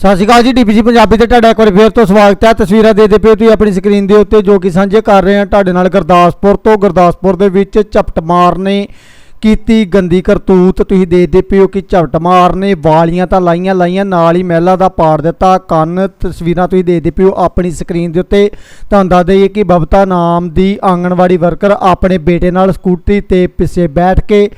ਸਤਿ ਸ਼੍ਰੀ ਅਕਾਲ ਜੀ ਡੀਪੀਜੀ ਪੰਜਾਬੀ ਤੇ ਤੁਹਾਡਾ ਇੱਕ ਵਾਰ ਫੇਰ ਤੋਂ ਸਵਾਗਤ ਹੈ। ਤਸਵੀਰਾਂ ਦੇ ਦੇ ਪਿਓ ਤੁਸੀਂ ਆਪਣੀ ਸਕਰੀਨ ਦੇ ਉੱਤੇ ਜੋ ਕਿ ਸਾਂਝੇ ਕਰ ਰਹੇ ਹਾਂ। ਤੁਹਾਡੇ ਨਾਲ ਗੁਰਦਾਸਪੁਰ ਤੋਂ ਗੁਰਦਾਸਪੁਰ ਦੇ ਵਿੱਚ ਝਪਟ ਮਾਰ ਨੇ ਕੀਤੀ ਗੰਦੀ ਕਰਤੂਤ। ਤੁਸੀਂ ਦੇਖਦੇ ਪਿਓ ਕਿ ਝਪਟ ਮਾਰ ਨੇ ਵਾਲੀਆਂ ਤਾਂ ਲਾਈਆਂ ਲਾਈਆਂ, ਨਾਲ ਹੀ ਮਹਿਲਾ ਦਾ ਪਾੜ ਦਿੱਤਾ। ਕੰਨ ਤਸਵੀਰਾਂ ਤੁਸੀਂ ਦੇਖਦੇ ਪਿਓ ਆਪਣੀ ਸਕਰੀਨ ਦੇ ਉੱਤੇ। ਤੁਹਾਨੂੰ ਦੱਸ ਦਈਏ ਕਿ ਬਬਤਾ ਨਾਮ ਦੀ ਆਂਗਣਵਾੜੀ ਵਰਕਰ ਆਪਣੇ ਬੇਟੇ ਨਾਲ ਸਕੂਟਰੀ ਤੇ ਪਿੱਛੇ ਬੈਠ ਕੇ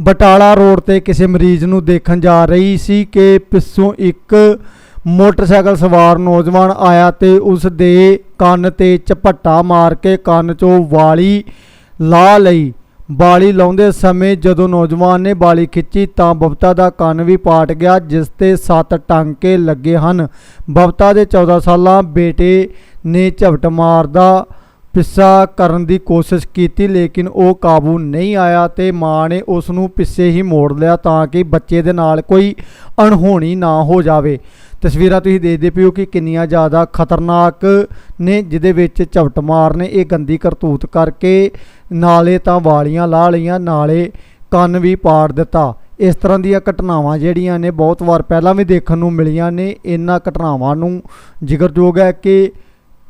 ਬਟਾਲਾ ਰੋਡ ਤੇ ਕਿਸੇ ਮਰੀਜ਼ ਨੂੰ ਦੇਖਣ ਜਾ ਰਹੀ ਸੀ ਕਿ ਪਿੱਛੋਂ ਇੱਕ ਮੋਟਰਸਾਈਕਲ ਸਵਾਰ ਨੌਜਵਾਨ ਆਇਆ ਤੇ ਉਸ ਦੇ ਕੰਨ ਤੇ ਝਪੱਟਾ ਮਾਰ ਕੇ ਕੰਨ 'ਚੋਂ ਵਾਲੀ ਲਾ ਲਈ। ਬਾਲੀ ਲਾਉਂਦੇ ਸਮੇਂ ਜਦੋਂ ਨੌਜਵਾਨ ਨੇ ਬਾਲੀ ਖਿੱਚੀ ਤਾਂ ਬਵਤਾ ਦਾ ਕੰਨ ਵੀ ਪਾਟ ਗਿਆ, ਜਿਸ ਤੇ ਸੱਤ ਟਾਂਕੇ ਲੱਗੇ ਹਨ। ਬਵਤਾ ਦੇ 14 ਸਾਲਾਂ ਬੇਟੇ ਨੇ ਝਪਟ ਮਾਰਦਾ ਪਿੱਸਾ ਕਰਨ ਦੀ ਕੋਸ਼ਿਸ਼ ਕੀਤੀ, ਲੇਕਿਨ ਉਹ ਕਾਬੂ ਨਹੀਂ ਆਇਆ ਤੇ ਮਾਂ ਨੇ ਉਸ ਨੂੰ ਪਿੱਛੇ ਹੀ ਮੋੜ ਲਿਆ ਤਾਂ ਕਿ ਬੱਚੇ ਦੇ ਨਾਲ ਕੋਈ ਅਣਹੋਣੀ ਨਾ ਹੋ ਜਾਵੇ। ਤਸਵੀਰਾਂ ਤੁਸੀਂ ਦੇਖਦੇ ਪਿਓ ਕਿ ਕਿੰਨੀਆਂ ਜ਼ਿਆਦਾ ਖਤਰਨਾਕ ਨੇ, ਜਿਹਦੇ ਵਿੱਚ ਝਪਟਮਾਰ ਨੇ, ਇਹ ਗੰਦੀ ਕਰਤੂਤ ਕਰਕੇ ਨਾਲੇ ਤਾਂ ਵਾਲੀਆਂ ਲਾ ਲਈਆਂ, ਨਾਲੇ ਕੰਨ ਵੀ ਪਾੜ ਦਿੱਤਾ। ਇਸ ਤਰ੍ਹਾਂ ਦੀਆਂ ਘਟਨਾਵਾਂ ਜਿਹੜੀਆਂ ਨੇ, ਬਹੁਤ ਵਾਰ ਪਹਿਲਾਂ ਵੀ ਦੇਖਣ ਨੂੰ ਮਿਲੀਆਂ ਨੇ, ਇਹਨਾਂ ਘਟਨਾਵਾਂ ਨੂੰ ਜ਼ਿਕਰਯੋਗ ਹੈ ਕਿ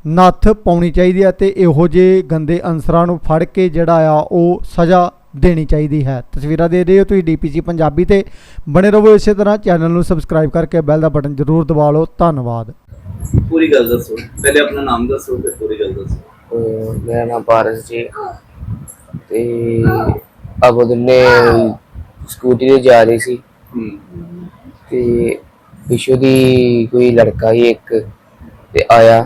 ਨੱਥ ਪਾਉਣੀ ਚਾਹੀਦੀ ਹੈ ਤੇ ਇਹੋ ਜਿਹੇ ਗੰਦੇ ਅਨਸਰਾਂ ਨੂੰ ਫੜ ਕੇ ਜਿਹੜਾ ਆ ਉਹ ਸਜ਼ਾ ਦੇਣੀ ਚਾਹੀਦੀ ਹੈ। ਤਸਵੀਰਾਂ ਦੇ ਰਹੇ ਹੋ ਤੁਸੀਂ ਡੀਪੀਸੀ ਪੰਜਾਬੀ ਤੇ। ਬਣੇ ਰਹੋ ਇਸੇ ਤਰ੍ਹਾਂ ਚੈਨਲ ਨੂੰ ਸਬਸਕ੍ਰਾਈਬ ਕਰਕੇ ਬੈਲ ਦਾ ਬਟਨ ਜ਼ਰੂਰ ਦਬਾ ਲਓ। ਧੰਨਵਾਦ। ਪੂਰੀ ਗੱਲ ਦੱਸੋ। ਪਹਿਲੇ ਆਪਣਾ ਨਾਮ ਦੱਸੋ ਫਿਰ ਪੂਰੀ ਗੱਲ ਦੱਸੋ। ਮੇਰਾ ਨਾਮ ਪਾਰਸ ਜੀ। ਤੇ ਅਬੋ ਦਿਨੇ ਸਕੂਟੀ ਤੇ ਜਾ ਰਹੀ ਸੀ। ਤੇ ਪਿੱਛੋਂ ਦੀ ਕੋਈ ਲੜਕਾ ਹੀ ਇੱਕ ਤੇ ਆਇਆ।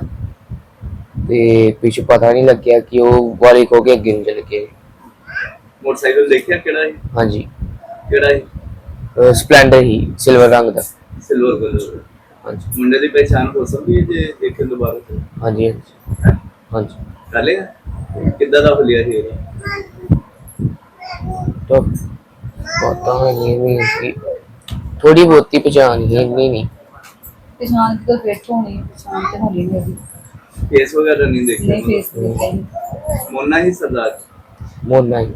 ਤੇ ਪਿੱਛੇ ਪਤਾ ਨਹੀਂ ਲੱਗਿਆ ਕਿ ਉਹ ਵਾਲੀ ਖੋ ਕੇ ਅੱਗੇ ਨੂੰ ਚਲ ਗਿਆ ਮੋਟਰਸਾਈਕਲ ਦੇਖਿਆ ਕਿਹੜਾ ਹੈ ਹਾਂਜੀ। ਕਿਹੜਾ ਹੈ ਸਪਲੈਂਡਰ ਹੀ ਸਿਲਵਰ ਰੰਗ ਦਾ। Silver colour. ਹਾਂਜੀ। ਮੁੰਡੇ ਦੀ ਪਹਿਚਾਣ ਹੋ ਸਕਦੀ ਹੈ ਜੇ ਦੇਖਣ ਤੋਂ ਬਾਅਦ? ਹਾਂਜੀ ਹਾਂਜੀ। ਹਾਂਜੀ। ਕਾਲੇ ਕਿੱਦਾਂ ਦਾ ਹੁਲੀਆ ਸੀ ਉਹਦਾ? ਤਾਂ ਪਤਾ ਨਹੀਂ ਨਹੀਂ ਕਿ ਥੋੜੀ ਬਹੁਤੀ ਪਛਾਣ ਹੀ ਇੰਨੀ ਨਹੀਂ। ਪਛਾਣ ਤਾਂ ਫਿੱਟ ਹੋਣੀ ਪਛਾਣ ਤੇ ਹੋਣੀ ਨਹੀਂ ਉਹਦੀ ਫੇਸ ਵਗੈਰਾ ਨਹੀਂ ਦੇਖਿਆ ਨਹੀਂ ਫੇਸ ਤੇ ਨਹੀਂ ਮੋਨਾ ਹੀ ਸਰਦਾਰ? ਮੋਨਾ ਹੀ।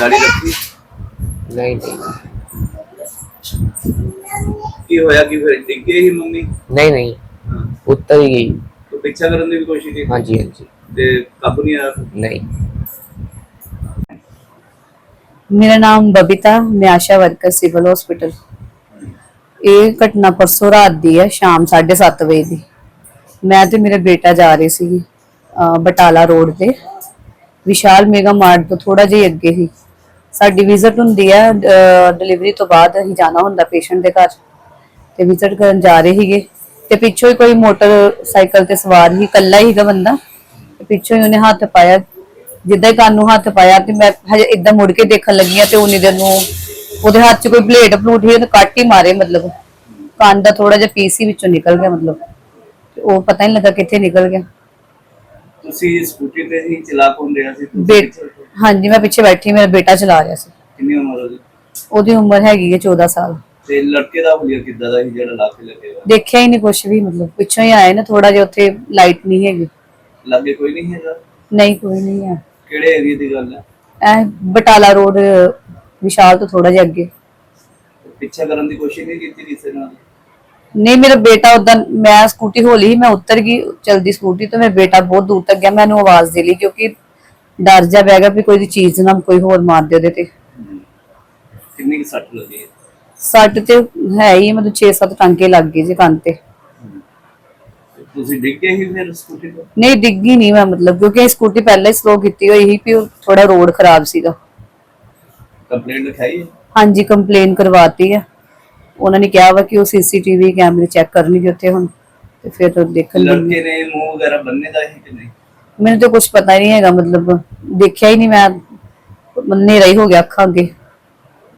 ਦਾੜੀ ਰੱਖੀ? ਨਹੀਂ ਨਹੀਂ। ਕੀ ਹੋਇਆ ਕਿ ਫਿਰ? ਡਿੱਗੇ ਹੀ ਮੰਮੀ? ਨਹੀਂ ਨਹੀਂ। ਹਾਂ। ਉੱਤਰ ਹੀ ਗਈ। ਤੋ ਪਿੱਛਾ ਕਰਨ ਦੀ ਵੀ ਕੋਸ਼ਿਸ਼ ਕੀਤੀ? ਹਾਂਜੀ ਹਾਂਜੀ। ਤੇ ਕਾਬੂ ਨਹੀਂ ਆਇਆ? ਨਹੀਂ। ਮੇਰਾ ਨਾਮ ਬਬੀਤਾ ਮੈਂ ਆਸ਼ਾ ਵਰਕਰ ਸਿਵਲ ਹਸਪੀਟਲ। ਇਹ ਘਟਨਾ ਪਰਸੋਂ ਰਾਤ ਦੀ ਹੈ ਸ਼ਾਮ 7:30 ਵਜੇ ਦੀ। ਮੈਂ ਤੇ ਮੇਰਾ ਬੇਟਾ ਜਾ ਰਹੇ ਸੀ ਬਟਾਲਾ ਰੋਡ ਤੇ। ਵਿਸ਼ਾਲ ਮੇਗਾ ਮਾਰਟ ਤੋਂ ਥੋੜਾ ਜਿਹਾ ਅੱਗੇ ਹੀ। ਸਾਡੀ ਵਿਜ਼ਿਟ ਹੁੰਦੀ ਹੈ ਡਿਲੀਵਰੀ ਤੋਂ ਬਾਅਦ ਅਸੀਂ ਜਾਣਾ ਹੁੰਦਾ ਪੇਸ਼ੈਂਟ ਦੇ ਘਰ। ਤੇ ਵਿਜ਼ਿਟ ਕਰਨ ਜਾ ਰਹੇ ਸੀਗੇ। ਤੇ ਪਿੱਛੋਂ ਹੀ ਕੋਈ ਮੋਟਰਸਾਈਕਲ ਤੇ ਸਵਾਰ ਹੀ ਇਕੱਲਾ ਹੀ ਸੀਗਾ ਬੰਦਾ। ਤੇ ਪਿੱਛੋਂ ਹੀ ਉਹਨੇ ਹੱਥ ਪਾਇਆ। ਜਿੱਦਾਂ ਹੀ ਕੰਨ ਨੂੰ ਹੱਥ ਪਾਇਆ ਤੇ ਮੈਂ ਹਜੇ ਇਦਾਂ ਮੁੜ ਕੇ ਦੇਖਣ ਲੱਗੀ ਆ ਤੇ ਉਨੀ ਦਿਨ ਨੂੰ ਉਹਦੇ ਹੱਥ 'ਚ ਕੋਈ ਬਲੇਡ ਪਲੂਟ ਹੀ ਉਹਨੇ ਕੱਟ ਹੀ ਮਾਰੇ ਮਤਲਬ। ਕੰਨ ਦਾ ਥੋੜਾ ਜਿਹਾ ਪੀਸ ਹੀ ਵਿੱਚੋਂ ਨਿਕਲ ਗਿਆ ਮਤਲਬ। ਤੇ ਉਹ ਪਤਾ ਨਹੀਂ ਲੱਗਾ ਕਿੱਥੇ ਨਿਕਲ ਗਿਆ। ਤੁਸੀਂ ਸਕੂਟਰੀ ਤੇ ਹੀ ਚਲਾ ਰਿਹਾ ਸੀ ਤੁਸੀਂ ਬੇ? ਹਾਂਜੀ ਮੈਂ ਪਿੱਛੇ ਬੈਠੀ ਮੇਰਾ ਬੇਟਾ ਚਲਾ ਰਿਹਾ ਸੀ। ਕਿੰਨੀ ਉਮਰ ਉਹਦੀ? ਉਹਦੀ ਉਮਰ ਹੈਗੀ ਹੈ 14 ਸਾਲ। ਤੇ ਲੜਕੇ ਦਾ ਹੁਲੀਆ ਕਿੱਦਾਂ ਦਾ ਸੀ ਜਿਹੜਾ ਲਾਕੇ ਲੱਗੇਗਾ ਦੇਖਿਆ ਹੀ ਨਹੀਂ ਕੁਝ ਵੀ ਮਤਲਬ ਪਿੱਛੋਂ ਹੀ ਆਏ ਨਾ ਥੋੜਾ ਜਿਹਾ ਉੱਥੇ ਲਾਈਟ ਨਹੀਂ ਹੈਗੀ। ਲਾਗੇ ਕੋਈ ਨਹੀਂ ਹੈਗਾ? ਨਹੀਂ ਕੋਈ ਨਹੀਂ ਹੈ। ਕਿਹੜੇ ਏਰੀਆ ਦੀ ਗੱਲ ਹੈ? ਇਹ ਬਟਾਲਾ ਰੋਡ ਵਿਸ਼ਾਲ ਤੋਂ ਥੋੜਾ ਜਿਹਾ ਅੱਗੇ। ਪਿੱਛਾ ਕਰਨ ਦੀ ਕੋਸ਼ਿਸ਼ ਨਹੀਂ ਕੀਤੀ ਕਿਸੇ ਨਾਲ? ਨਹੀਂ ਮੇਰਾ ਬੇਟਾ ਉਦਾਂ ਮੈਂ ਸਕੂਟੀ ਹੌਲੀ ਸੀ ਮੈਂ ਉੱਤਰ ਗਈ ਚਲਦੀ ਸਕੂਟੀ ਤੋਂ ਮੇਰਾ ਬੇਟਾ ਬਹੁਤ ਦੂਰ ਤੱਕ ਗਿਆ ਮੈਨੂੰ ਆਵਾਜ਼ ਦੇ ਲਈ ਕਿਉਂਕਿ ਡਰ ਜਾ ਬਹਿ ਗਿਆ ਵੀ ਕੋਈ ਦੀ ਚੀਜ਼ ਨਾ ਕੋਈ ਹੋਰ ਮਾਰ ਦੇ ਉਹਦੇ ਤੇ। ਕਿੰਨੀ ਕੁ ਸੱਟ ਲੱਗੀ? ਹੈ? ਸੱਟ ਤੇ ਹੈ ਹੀ ਮਤਲਬ 6-7 ਟਾਂਕੇ ਲੱਗ ਗਏ ਜੀ ਕੰਨ ਤੇ। ਤੇ ਤੁਸੀਂ ਡਿੱਗ ਸੀ ਫਿਰ ਸਕੂਟੀ ਤੋਂ? ਨਹੀਂ ਡਿੱਗੀ ਨਹੀਂ ਮੈਂ ਮਤਲਬ ਕਿਉਂਕਿ ਇਹ ਸਕੂਟੀ ਪਹਿਲਾਂ ਹੀ ਸਲੋ ਕੀਤੀ ਹੋਈ ਸੀ ਵੀ ਥੋੜਾ ਰੋਡ ਖਰਾਬ ਸੀਗਾ। ਕੰਪਲੇਂਟ ਲਿਖਾਈ ਹੈ? ਹਾਂਜੀ ਕੰਪਲੇਨ ਕਰਵਾਤੀ ਹੈ। ਉਹਨਾਂ ਨੇ ਕਿਹਾ ਵਾ ਕਿ ਉਹ ਸੀਸੀਟੀਵੀ ਕੈਮਰੇ ਚੈੱਕ ਕਰਨਗੇ ਉੱਥੇ ਹੁਣ ਤੇ ਫਿਰ ਦੇਖਣਗੇ ਲੜਕੇ ਨੇ ਮੂੰਹ ਵਗੈਰਾ ਬੰਨੇ ਦਾ ਸੀ ਕਿ ਨਹੀਂ? ਮੈਨੂੰ ਤਾਂ ਕੁਝ ਪਤਾ ਹੀ ਨਹੀਂ ਹੈਗਾ ਮਤਲਬ ਦੇਖਿਆ ਹੀ ਨਹੀਂ ਮੈਂ ਹਨੇਰਾ ਹੀ ਹੋ ਗਿਆ ਅੱਖਾਂ ਅੱਗੇ।